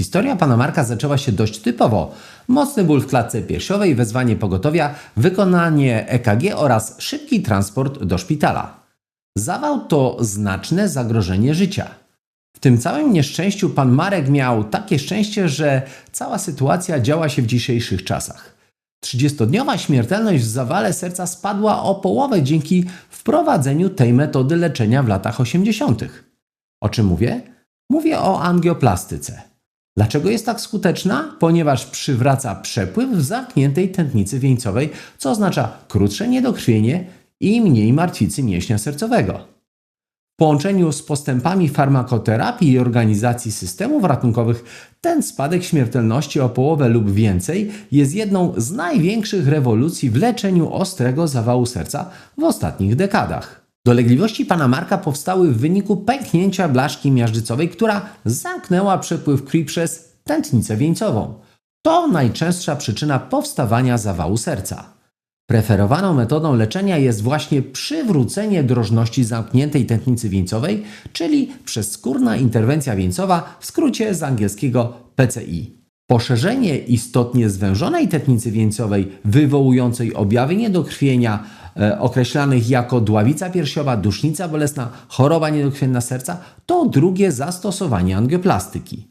Historia pana Marka zaczęła się dość typowo. Mocny ból w klatce piersiowej, wezwanie pogotowia, wykonanie EKG oraz szybki transport do szpitala. Zawał to znaczne zagrożenie życia. W tym całym nieszczęściu pan Marek miał takie szczęście, że cała sytuacja działa się w dzisiejszych czasach. 30-dniowa śmiertelność w zawale serca spadła o połowę dzięki wprowadzeniu tej metody leczenia w latach 80. O czym mówię? Mówię o angioplastyce. Dlaczego jest tak skuteczna? Ponieważ przywraca przepływ w zamkniętej tętnicy wieńcowej, co oznacza krótsze niedokrwienie i mniej martwicy mięśnia sercowego. W połączeniu z postępami farmakoterapii i organizacji systemów ratunkowych, ten spadek śmiertelności o połowę lub więcej jest jedną z największych rewolucji w leczeniu ostrego zawału serca w ostatnich dekadach. Dolegliwości pana Marka powstały w wyniku pęknięcia blaszki miażdżycowej, która zamknęła przepływ krwi przez tętnicę wieńcową. To najczęstsza przyczyna powstawania zawału serca. Preferowaną metodą leczenia jest właśnie przywrócenie drożności zamkniętej tętnicy wieńcowej, czyli przezskórna interwencja wieńcowa, w skrócie z angielskiego PCI. Poszerzenie istotnie zwężonej tętnicy wieńcowej, wywołującej objawy niedokrwienia, określanych jako dławica piersiowa, dusznica bolesna, choroba niedokrwienna serca, to drugie zastosowanie angioplastyki.